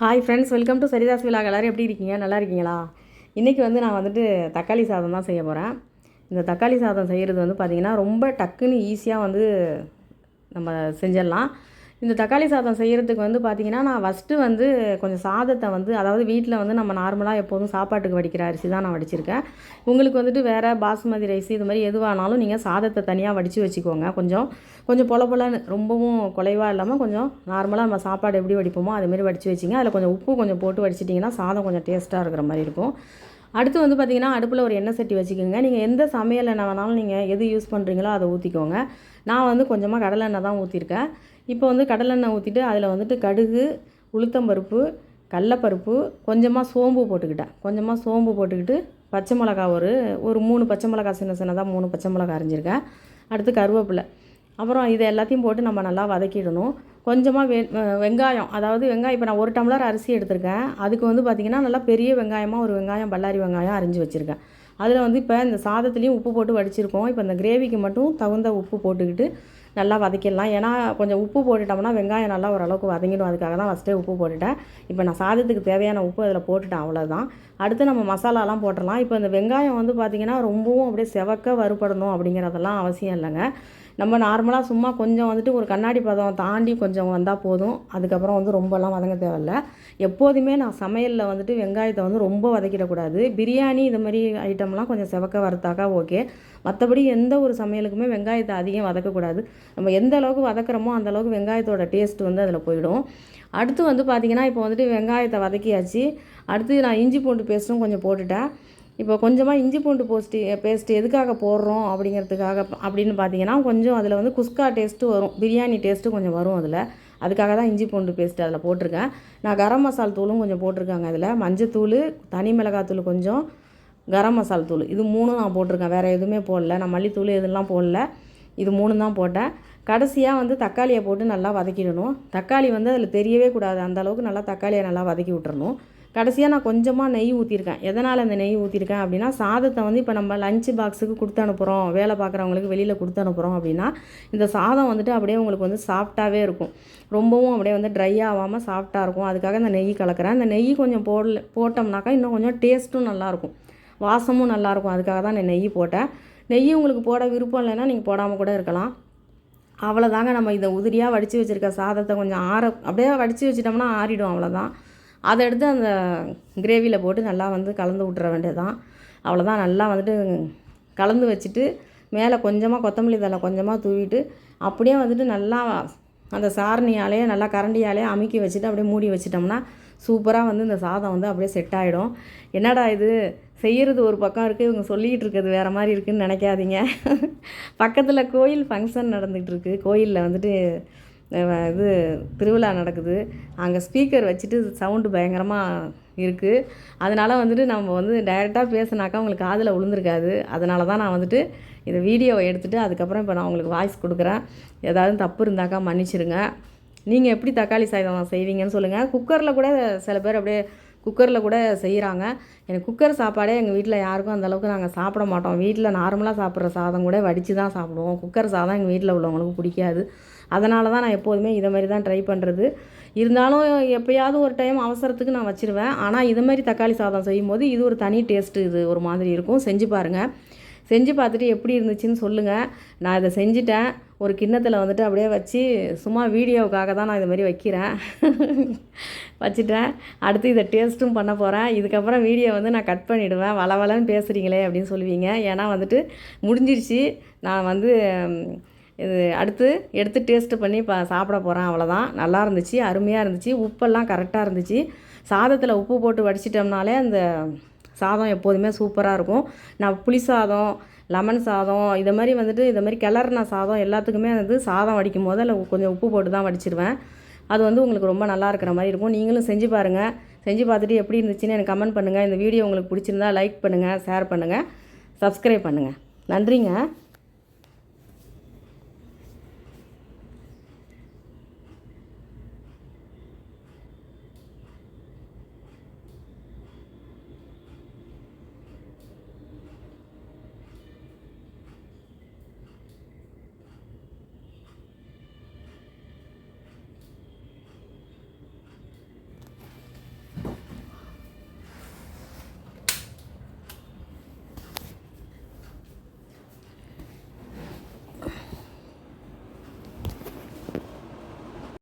Hi friends welcome to Saritha's விழா எல்லோரும் எப்படி இருக்கீங்க? நல்லா இருக்கீங்களா? இன்றைக்கி வந்து நான் வந்துட்டு தக்காளி சாதம் தான் செய்ய போகிறேன் இந்த தக்காளி சாதம் செய்கிறது வந்து பார்த்திங்கன்னா ரொம்ப டக்குன்னு ஈஸியாக வந்து நம்ம செஞ்சிடலாம். இந்த தக்காளி சாதம் செய்கிறதுக்கு வந்து பார்த்திங்கன்னா நான் ஃபஸ்ட்டு வந்து கொஞ்சம் சாதத்தை வந்து அதாவது வீட்டில் வந்து நம்ம நார்மலாக எப்போதும் சாப்பாட்டுக்கு வடிக்கிற அரிசி தான் நான் வடிச்சிருக்கேன். உங்களுக்கு வந்துட்டு வேறு பாசுமதி ரைஸ் இது மாதிரி எதுவானாலும் நீங்கள் சாதத்தை தனியாக வடித்து வச்சுக்கோங்க. கொஞ்சம் கொஞ்சம் பொல பொலன்னு ரொம்பவும் குலைவாக இல்லாமல் கொஞ்சம் நார்மலாக நம்ம சாப்பாடு எப்படி வடிப்போமோ அதுமாரி வடித்து வச்சிங்க. அதில் கொஞ்சம் உப்பு கொஞ்சம் போட்டு வடிச்சிட்டிங்கன்னா சாதம் கொஞ்சம் டேஸ்ட்டாக இருக்கிற மாதிரி இருக்கும். அடுத்து வந்து பார்த்திங்கன்னா அடுப்பில் ஒரு எண்ணெய் சட்டி வச்சுக்கோங்க. நீங்கள் எந்த சமையல் எண்ணெய் வேணாலும் நீங்கள் எது யூஸ் பண்ணுறீங்களோ அதை ஊற்றிக்கோங்க நான் வந்து கொஞ்சமாக கடலெண்ணெய் தான் ஊற்றிருக்கேன் இப்போ வந்து கடலெண்ணெய் ஊற்றிட்டு அதில் வந்துட்டு கடுகு உளுத்தம்பருப்பு கடலப்பருப்பு கொஞ்சமாக சோம்பு போட்டுக்கிட்டேன். கொஞ்சமாக சோம்பு போட்டுக்கிட்டு பச்சை மிளகா ஒரு ஒரு மூணு பச்சை மிளகா சின்ன சின்னதாக மூணு பச்சை மிளகா அரைஞ்சிருக்கேன். அடுத்து கருவேப்பிலை. அப்புறம் இது எல்லாத்தையும் போட்டு நம்ம நல்லா வதக்கிடணும். கொஞ்சமாக வெ வெங்காயம். அதாவது வெங்காயம் இப்போ நான் ஒரு டம்ளர் அரிசி எடுத்திருக்கேன். அதுக்கு வந்து பார்த்திங்கன்னா நல்லா பெரிய வெங்காயமாக ஒரு வெங்காயம் பல்லாரி வெங்காயம் அரிஞ்சு வச்சுருக்கேன். அதில் வந்து இப்போ இந்த சாதத்துலேயும் உப்பு போட்டு வடிச்சிருக்கோம். இப்போ இந்த கிரேவிக்கு மட்டும் தகுந்த உப்பு போட்டுக்கிட்டு நல்லா வதக்கிடலாம். ஏன்னா கொஞ்சம் உப்பு போட்டுட்டோம்னா வெங்காயம் நல்லா ஓரளவுக்கு வதங்கிடும். அதுக்காக தான் ஃபஸ்ட்டே உப்பு போட்டுட்டேன். இப்போ நான் சாதத்துக்கு தேவையான உப்பு அதில் போட்டுட்டேன். அவ்வளோதான் அடுத்து நம்ம மசாலாலாம் போட்டுடலாம். இப்போ இந்த வெங்காயம் வந்து பார்த்திங்கன்னா ரொம்பவும் அப்படியே செவக்க வறுபடணும் அப்படிங்கிறதெல்லாம் அவசியம் இல்லைங்க. நம்ம நார்மலாக சும்மா கொஞ்சம் வந்துட்டு ஒரு கண்ணாடி பதம் தாண்டி கொஞ்சம் வந்தால் போதும். அதுக்கப்புறம் வந்து ரொம்பலாம் வதங்க தேவையில்ல. எப்போதுமே நான் சமையலில் வந்துட்டு வெங்காயத்தை வந்து ரொம்ப வதக்கிடக்கூடாது பிரியாணி இது மாதிரி ஐட்டம்லாம் கொஞ்சம் செவக்க வரத்தாக்கா ஓகே மற்றபடி எந்த ஒரு சமையலுக்குமே வெங்காயத்தை அதிகம் வதக்கக்கூடாது நம்ம எந்த அளவுக்கு வதக்குறோமோ அந்தளவுக்கு வெங்காயத்தோட டேஸ்ட் வந்து அதில் போயிடும். அடுத்து வந்து பார்த்திங்கன்னா இப்போ வந்துட்டு வெங்காயத்தை வதக்கியாச்சு. அடுத்து நான் இஞ்சி பூண்டு பேஸ்ட்டும் கொஞ்சம் போட்டுட்டேன். இப்போ கொஞ்சமாக இஞ்சி பூண்டு போஸ்ட்டு பேஸ்ட்டு எதுக்காக போடுறோம் அப்படிங்கிறதுக்காக அப்படின்னு பார்த்தீங்கன்னா கொஞ்சம் அதில் வந்து குஸ்கா டேஸ்ட்டு வரும். பிரியாணி டேஸ்ட்டு கொஞ்சம் வரும் அதில். அதுக்காக தான் இஞ்சி பூண்டு பேஸ்ட்டு அதில் போட்டிருக்கேன். நான் கரம் மசால் தூளும் கொஞ்சம் போட்டிருக்காங்க அதில் மஞ்சத்தூள் தனி மிளகாத்தூள் கொஞ்சம் கரம் மசால் தூள். இது மூணும் நான் போட்டிருக்கேன். வேறு எதுவுமே போடல. நான் மல்லித்தூள் இதெல்லாம் போடல. இது மூணு தான் போட்டேன். கடைசியாக வந்து தக்காளியை போட்டு நல்லா வதக்கிடணும். தக்காளி வந்து அதில் தெரியவே கூடாது. அந்தளவுக்கு நல்லா தக்காளியை நல்லா வதக்கி விட்டுறணும். கடைசியாக நான் கொஞ்சமாக நெய் ஊற்றிருக்கேன் எதனால் அந்த நெய் ஊற்றிருக்கேன் அப்படின்னா சாதத்தை வந்து இப்போ நம்ம லஞ்ச் பாக்ஸுக்கு கொடுத்து அனுப்புகிறோம் வேலை பார்க்குறவங்களுக்கு வெளியில் கொடுத்து அனுப்புகிறோம் அப்படின்னா இந்த சாதம் வந்துட்டு அப்படியே உங்களுக்கு வந்து சாஃப்டாகவே இருக்கும். ரொம்பவும் அப்படியே வந்து ட்ரை ஆகாமல் சாஃப்டாக இருக்கும். அதுக்காக இந்த நெய் கலக்கிறேன். அந்த நெய் கொஞ்சம் போடல போட்டோம்னாக்கா இன்னும் கொஞ்சம் டேஸ்ட்டும் நல்லாயிருக்கும் வாசமும் நல்லாயிருக்கும் அதுக்காக தான் நான் நெய் போட்டேன். நெய் உங்களுக்கு போட விருப்பம் இல்லைன்னா நீங்கள் போடாமல் கூட இருக்கலாம். அவ்வளோதாங்க நம்ம இதை உதிரியாக வடித்து வச்சுருக்க சாதத்தை கொஞ்சம் ஆற அப்படியே வடித்து வச்சிட்டோம்னா ஆறிடும். அவ்வளோதான் அதை எடுத்து அந்த கிரேவியில் போட்டு நல்லா வந்து கலந்து விட்டுற வேண்டியதான் அவ்வளோதான் நல்லா வந்துட்டு கலந்து வச்சுட்டு மேலே கொஞ்சமாக கொத்தமல்லி தழை கொஞ்சமாக தூவிட்டு அப்படியே வந்துட்டு நல்லா அந்த சாரணியாலே நல்லா கரண்டியாலே அமுக்கி வச்சுட்டு அப்படியே மூடி வச்சிட்டோம்னா சூப்பராக வந்து இந்த சாதம் வந்து அப்படியே செட் ஆகிடும் என்னடா இது? செய்கிறது ஒரு பக்கம் இருக்குது இவங்க சொல்லிகிட்டு இருக்கிறது வேறு மாதிரி இருக்குதுன்னு நினைக்காதீங்க. பக்கத்தில் கோயில் ஃபங்க்ஷன் நடந்துகிட்ருக்கு கோயிலில் வந்துட்டு இது திருவிழா நடக்குது. அங்கே ஸ்பீக்கர் வச்சுட்டு சவுண்டு பயங்கரமாக இருக்குது அதனால் வந்துட்டு நம்ம வந்து டைரெக்டாக பேசினாக்கா உங்களுக்கு காதில் விழுந்துருக்காது. அதனால தான் நான் வந்துட்டு இந்த வீடியோவை எடுத்துகிட்டு அதுக்கப்புறம் இப்போ நான் உங்களுக்கு வாய்ஸ் கொடுக்குறேன். ஏதாவது தப்பு இருந்தாக்கா மன்னிச்சிருங்க. நீங்கள் எப்படி தக்காளி சாதம் செய்வீங்கன்னு சொல்லுங்கள் குக்கரில் கூட சில பேர் அப்படியே குக்கரில் கூட செய்கிறாங்க எனக்கு குக்கர் சாப்பாடே எங்கள் வீட்டில் யாருக்கும் அந்தளவுக்கு நாங்கள் சாப்பிட மாட்டோம். வீட்டில் நார்மலாக சாப்பிட்ற சாதம் கூட வடித்து தான் சாப்பிடுவோம். குக்கர் சாதம் எங்கள் வீட்டில் உள்ளவங்களுக்கு பிடிக்காது. அதனால தான் நான் எப்போதுமே இதை மாதிரி தான் ட்ரை பண்ணுறது இருந்தாலும் எப்போயாவது ஒரு டைம் அவசரத்துக்கு நான் வச்சுருவேன். ஆனால் இது மாதிரி தக்காளி சாதம் செய்யும்போது இது ஒரு தனி டேஸ்ட்டு இது ஒரு மாதிரி இருக்கும். செஞ்சு பாருங்கள் செஞ்சு பார்த்துட்டு எப்படி இருந்துச்சுன்னு சொல்லுங்கள் நான் இதை செஞ்சுட்டேன். ஒரு கிண்ணத்தில் வந்துட்டு அப்படியே வச்சு சும்மா வீடியோவுக்காக தான் நான் இது மாதிரி வைக்கிறேன். வச்சுட்டேன். அடுத்து இதை டேஸ்ட்டும் பண்ண போகிறேன் இதுக்கப்புறம் வீடியோ வந்து நான் கட் பண்ணிவிடுவேன் வளவலன்னு பேசுகிறீங்களே அப்படின்னு சொல்லுவீங்க. ஏன்னா வந்துட்டு முடிஞ்சிருச்சு. நான் வந்து இது அடுத்து எடுத்து டேஸ்ட்டு பண்ணி பா சாப்பிட போகிறேன் அவ்வளோதான் நல்லா இருந்துச்சு அருமையாக இருந்துச்சு. உப்பெல்லாம் கரெக்டாக இருந்துச்சு. சாதத்தில் உப்பு போட்டு வடிச்சிட்டோம்னாலே அந்த சாதம் எப்போதுமே சூப்பராக இருக்கும். நான் புளி சாதம் லெமன் சாதம் இதை மாதிரி வந்துட்டு இதை மாதிரி கிளறின சாதம் எல்லாத்துக்குமே வந்து சாதம் வடிக்கும் போது அதில் கொஞ்சம் உப்பு போட்டு தான் வடிச்சிருவேன். அது வந்து உங்களுக்கு ரொம்ப நல்லா இருக்கிற மாதிரி இருக்கும். நீங்களும் செஞ்சு பாருங்கள் செஞ்சு பார்த்துட்டு எப்படி இருந்துச்சுன்னு எனக்கு கமெண்ட் பண்ணுங்கள் இந்த வீடியோ உங்களுக்கு பிடிச்சிருந்தா லைக் பண்ணுங்கள் ஷேர் பண்ணுங்கள் சப்ஸ்கிரைப் பண்ணுங்கள் நன்றிங்க.